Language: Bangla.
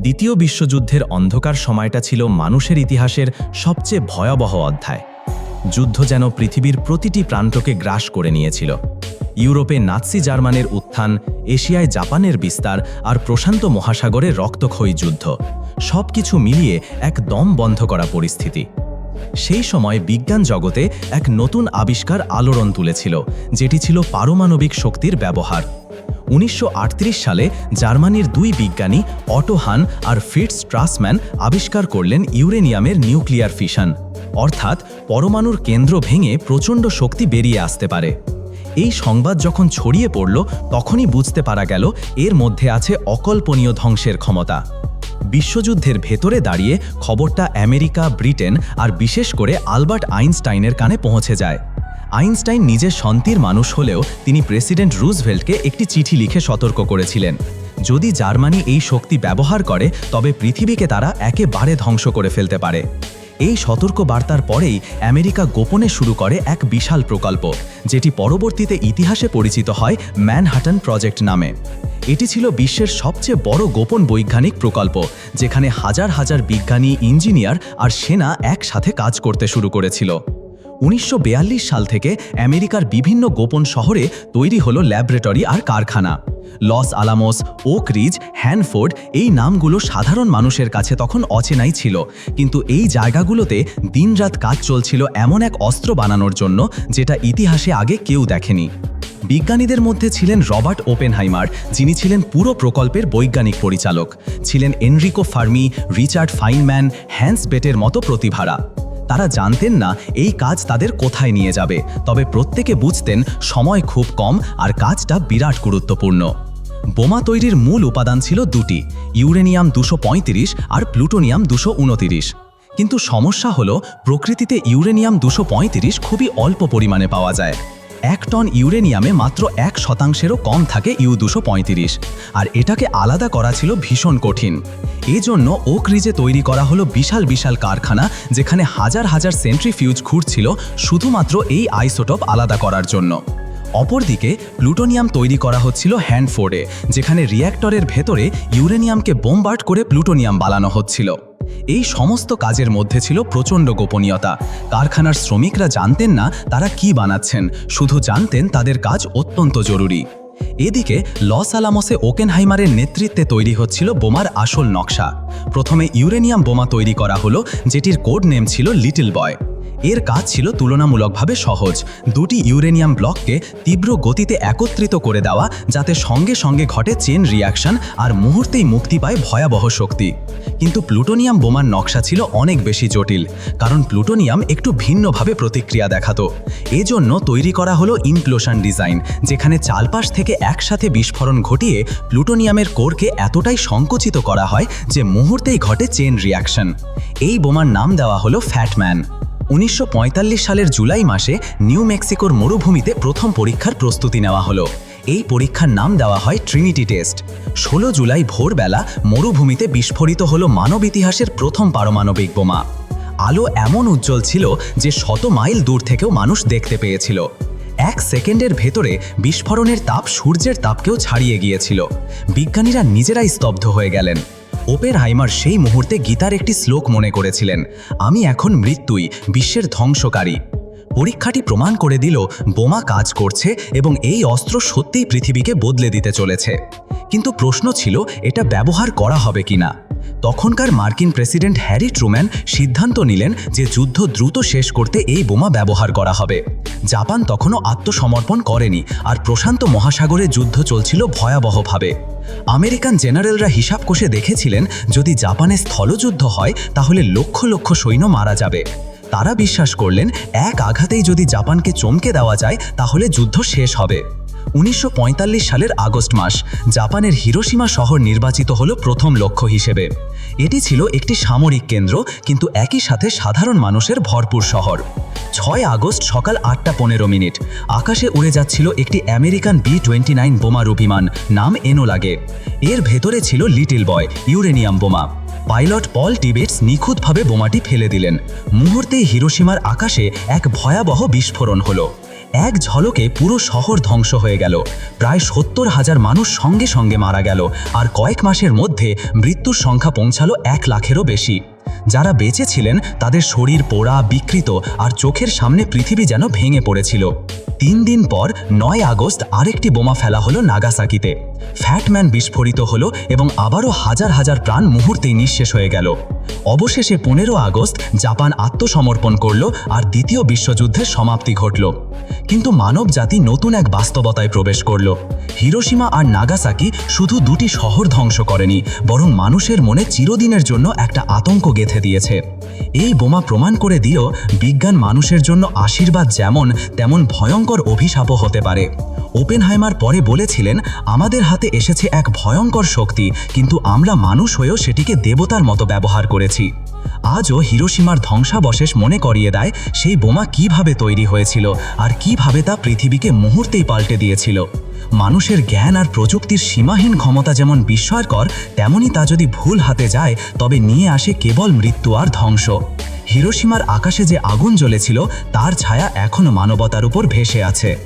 দ্বিতীয় বিশ্বযুদ্ধের অন্ধকার সময়টা ছিল মানুষের ইতিহাসের সবচেয়ে ভয়াবহ অধ্যায়। যুদ্ধ যেন পৃথিবীর প্রতিটি প্রান্তকে গ্রাস করে নিয়েছিল। ইউরোপে নাৎসি জার্মানের উত্থান, এশিয়ায় জাপানের বিস্তার আর প্রশান্ত মহাসাগরে রক্তক্ষয়ী যুদ্ধ সব কিছু মিলিয়ে এক দম বন্ধ করা পরিস্থিতি। সেই সময় বিজ্ঞান জগতে এক নতুন আবিষ্কার আলোড়ন তুলেছিল, যেটি ছিল পারমাণবিক শক্তির ব্যবহার। উনিশশো আটত্রিশ সালে জার্মানির দুই বিজ্ঞানী অটোহান আর ফিটস ট্রাসম্যান, আবিষ্কার করলেন ইউরেনিয়ামের নিউক্লিয়ার ফিশন, অর্থাৎ পরমাণুর কেন্দ্র ভেঙে প্রচণ্ড শক্তি বেরিয়ে আসতে পারে। এই সংবাদ যখন ছড়িয়ে পড়ল, তখনই বুঝতে পারা গেল, এর মধ্যে আছে অকল্পনীয় ধ্বংসের ক্ষমতা। বিশ্বযুদ্ধের ভেতরে দাঁড়িয়ে খবরটা আমেরিকা, ব্রিটেন আর বিশেষ করে আলবার্ট আইনস্টাইনের কানে পৌঁছে যায়। আইনস্টাইন নিজে শান্তির মানুষ হলেও তিনি প্রেসিডেন্ট রুজভেল্টকে একটি চিঠি লিখে সতর্ক করেছিলেন। যদি জার্মানি এই শক্তি ব্যবহার করে, তবে পৃথিবীকে তারা একেবারে ধ্বংস করে ফেলতে পারে। এই সতর্ক বার্তার পরেই আমেরিকা গোপনে শুরু করে এক বিশাল প্রকল্প, যেটি পরবর্তীতে ইতিহাসে পরিচিত হয় ম্যানহাটন প্রজেক্ট নামে। এটি ছিল বিশ্বের সবচেয়ে বড় গোপন বৈজ্ঞানিক প্রকল্প, যেখানে হাজার হাজার বিজ্ঞানী, ইঞ্জিনিয়ার আর সেনা একসাথে কাজ করতে শুরু করেছিল। উনিশশো বিয়াল্লিশ সাল থেকে আমেরিকার বিভিন্ন গোপন শহরে তৈরি হলো ল্যাবরেটরি আর কারখানা। Los Alamos, Oak Ridge, Hanford এই নামগুলো সাধারণ মানুষের কাছে তখন অচেনাই ছিল। কিন্তু এই জায়গাগুলোতে দিনরাত কাজ চলছিল এমন এক অস্ত্র বানানোর জন্য যেটা ইতিহাসে আগে কেউ দেখেনি। বিজ্ঞানীদের মধ্যে ছিলেন রবার্ট ওপেনহাইমার, যিনি ছিলেন পুরো প্রকল্পের বৈজ্ঞানিক পরিচালক। ছিলেন Enrico Fermi, Richard Feynman, Hans বেটের মতো প্রতিভারা। তারা জানতেন না এই কাজ তাদের কোথায় নিয়ে যাবে। তবে প্রত্যেকে বুঝতেন সময় খুব কম আর কাজটা বিরাট গুরুত্বপূর্ণ। বোমা তৈরির মূল উপাদান ছিল দুটি, ইউরেনিয়াম দুশো আর প্লুটোনিয়াম দুশো কিন্তু সমস্যা হলো প্রকৃতিতে ইউরেনিয়াম দুশো খুবই অল্প পরিমাণে পাওয়া যায়। এক টন ইউরেনিয়ামে মাত্র এক শতাংশেরও কম থাকে ইউ দুশো আর এটাকে আলাদা করা ছিল ভীষণ কঠিন। এজন্য ওক রিজে তৈরি করা হলো বিশাল বিশাল কারখানা, যেখানে হাজার হাজার সেন্ট্রিফিউজ ঘুরছিল শুধুমাত্র এই আইসোটপ আলাদা করার জন্য। অপরদিকে, প্লুটোনিয়াম তৈরি করা হচ্ছিল হ্যান্ডফোর্ডে, যেখানে রিয়্যাক্টরের ভেতরে ইউরেনিয়ামকে বোমবার্ড করে প্লুটোনিয়াম বানানো হচ্ছিল। এই সমস্ত কাজের মধ্যে ছিল প্রচণ্ড গোপনীয়তা। কারখানার শ্রমিকরা জানতেন না তারা কি বানাচ্ছেন, শুধু জানতেন তাদের কাজ অত্যন্ত জরুরি। এদিকে, লস আলামসে ওকেনহাইমারের নেতৃত্বে তৈরি হচ্ছিল বোমার আসল নকশা। প্রথমে ইউরেনিয়াম বোমা তৈরি করা হলো, যেটির কোড নেম ছিল লিটল বয়। এর কাজ ছিল তুলনামূলকভাবে সহজ। দুটি ইউরেনিয়াম ব্লককে তীব্র গতিতে একত্রিত করে দেওয়া, যাতে সঙ্গে সঙ্গে ঘটে চেন রিয়াকশন আর মুহূর্তেই মুক্তি পায় ভয়াবহ শক্তি। কিন্তু প্লুটোনিয়াম বোমার নকশা ছিল অনেক বেশি জটিল, কারণ প্লুটোনিয়াম একটু ভিন্নভাবে প্রতিক্রিয়া দেখাতো। এজন্য তৈরি করা হলো ইমপ্লোশন ডিজাইন, যেখানে চালপাশ থেকে একসাথে বিস্ফোরণ ঘটিয়ে প্লুটোনিয়ামের কোরকে এতটাই সংকুচিত করা হয় যে মুহূর্তেই ঘটে চেন রিয়াকশন। এই বোমার নাম দেওয়া হলো ফ্যাটম্যান। উনিশশো পঁয়তাল্লিশ সালের জুলাই মাসে নিউ মেক্সিকোর মরুভূমিতে প্রথম পরীক্ষার প্রস্তুতি নেওয়া হলো। এই পরীক্ষার নাম দেওয়া হয় ট্রিনিটি টেস্ট। ষোলো জুলাই ভোরবেলা মরুভূমিতে বিস্ফোরিত হলো মানব ইতিহাসের প্রথম পারমাণবিক বোমা। আলো এমন উজ্জ্বল ছিল যে শত মাইল দূর থেকেও মানুষ দেখতে পেয়েছিল। এক সেকেন্ডের ভেতরে বিস্ফোরণের তাপ সূর্যের তাপকেও ছাড়িয়ে গিয়েছিল। বিজ্ঞানীরা নিজেরাই স্তব্ধ হয়ে গেলেন। ওপের হাইমার সেই মুহূর্তে গীতার একটি শ্লোক মনে করেছিলেন, আমি এখন মৃত্যুই, বিশ্বের ধ্বংসকারী। পরীক্ষাটি প্রমাণ করে দিল, বোমা কাজ করছে এবং এই অস্ত্র সত্যিই পৃথিবীকে বদলে দিতে চলেছে। কিন্তু প্রশ্ন ছিল, এটা ব্যবহার করা হবে কিনা। তখনকার মার্কিন প্রেসিডেন্ট হ্যারি ট্রুম্যান সিদ্ধান্ত নিলেন যে যুদ্ধ দ্রুত শেষ করতে এই বোমা ব্যবহার করা হবে। জাপান তখনও আত্মসমর্পণ করেনি আর প্রশান্ত মহাসাগরে যুদ্ধ চলছিল ভয়াবহভাবে। আমেরিকান জেনারেলরা হিসাব কষে দেখেছিলেন, যদি জাপানে স্থলযুদ্ধ হয়, তাহলে লক্ষ লক্ষ সৈন্য মারা যাবে। তারা বিশ্বাস করলেন, এক আঘাতেই যদি জাপানকে চমকে দেওয়া যায়, তাহলে যুদ্ধ শেষ হবে। উনিশশো পঁয়তাল্লিশ সালের আগস্ট মাস, জাপানের হিরোসীমা শহর নির্বাচিত হল প্রথম লক্ষ্য হিসেবে। এটি ছিল একটি সামরিক কেন্দ্র, কিন্তু একই সাথে সাধারণ মানুষের ভরপুর শহর। ছয় আগস্ট সকাল আটটা পনেরো মিনিট, আকাশে উড়ে যাচ্ছিল একটি আমেরিকান বি টোয়েন্টি নাইন বোমারু বিমান নাম এনো লাগে। এর ভেতরে ছিল লিটিল বয়, ইউরেনিয়াম বোমা। পাইলট পল টিবেটস নিখুঁতভাবে বোমাটি ফেলে দিলেন। মুহূর্তেই হিরোসীমার আকাশে এক ভয়াবহ বিস্ফোরণ হলো। এক ঝলকে পুরো শহর ধ্বংস হয়ে গেল। প্রায় সত্তর হাজার মানুষ সঙ্গে সঙ্গে মারা গেল। আর কয়েক মাসের মধ্যে মৃত্যুর সংখ্যা পৌঁছালো এক লাখেরও বেশি। যারা বেঁচে ছিলেন, তাদের শরীর পোড়া, বিকৃত, আর চোখের সামনে পৃথিবী যেন ভেঙে পড়েছিল। তিন দিন পর, নয় আগস্ট, আরেকটি বোমা ফেলা হলো নাগাসাকিতে। ফ্যাটম্যান বিস্ফোরিত হলো এবং আবারও হাজার হাজার প্রাণ মুহূর্তেই নিঃশেষ হয়ে গেল। অবশেষে পনেরো আগস্ট, জাপান আত্মসমর্পণ করল আর দ্বিতীয় বিশ্বযুদ্ধের সমাপ্তি ঘটল। কিন্তু মানব জাতি নতুন এক বাস্তবতায় প্রবেশ করল। হিরোসীমা আর নাগাসাকি শুধু দুটি শহর ধ্বংস করেনি, বরং মানুষের মনে চিরদিনের জন্য একটা আতঙ্ক গেঁথে দিয়েছে। এই বোমা প্রমাণ করে দিল বিজ্ঞান মানুষের জন্য আশীর্বাদ যেমন, তেমন ভয়ঙ্কর অভিশাপও হতে পারে। ওপেনহাইমার পরে বলেছিলেন, আমাদের হাতে এসেছে এক ভয়ঙ্কর শক্তি, কিন্তু আমরা মানুষ হয়েও সেটিকে দেবতার মতো ব্যবহার করেছি। আজও হিরোসীমার ধ্বংসাবশেষ মনে করিয়ে দেয় সেই বোমা কীভাবে তৈরি হয়েছিল আর কীভাবে তা পৃথিবীকে মুহূর্তেই পাল্টে দিয়েছিল। মানুষের জ্ঞান আর প্রযুক্তির সীমাহীন ক্ষমতা যেমন বিস্ময়কর তেমনই তা যদি ভুল হাতে যায়, তবে নিয়ে আসে কেবল মৃত্যু আর ধ্বংস। হিরোসীমার আকাশে যে আগুন জ্বলেছিল, তার ছায়া এখনও মানবতার উপর ভেসে আছে।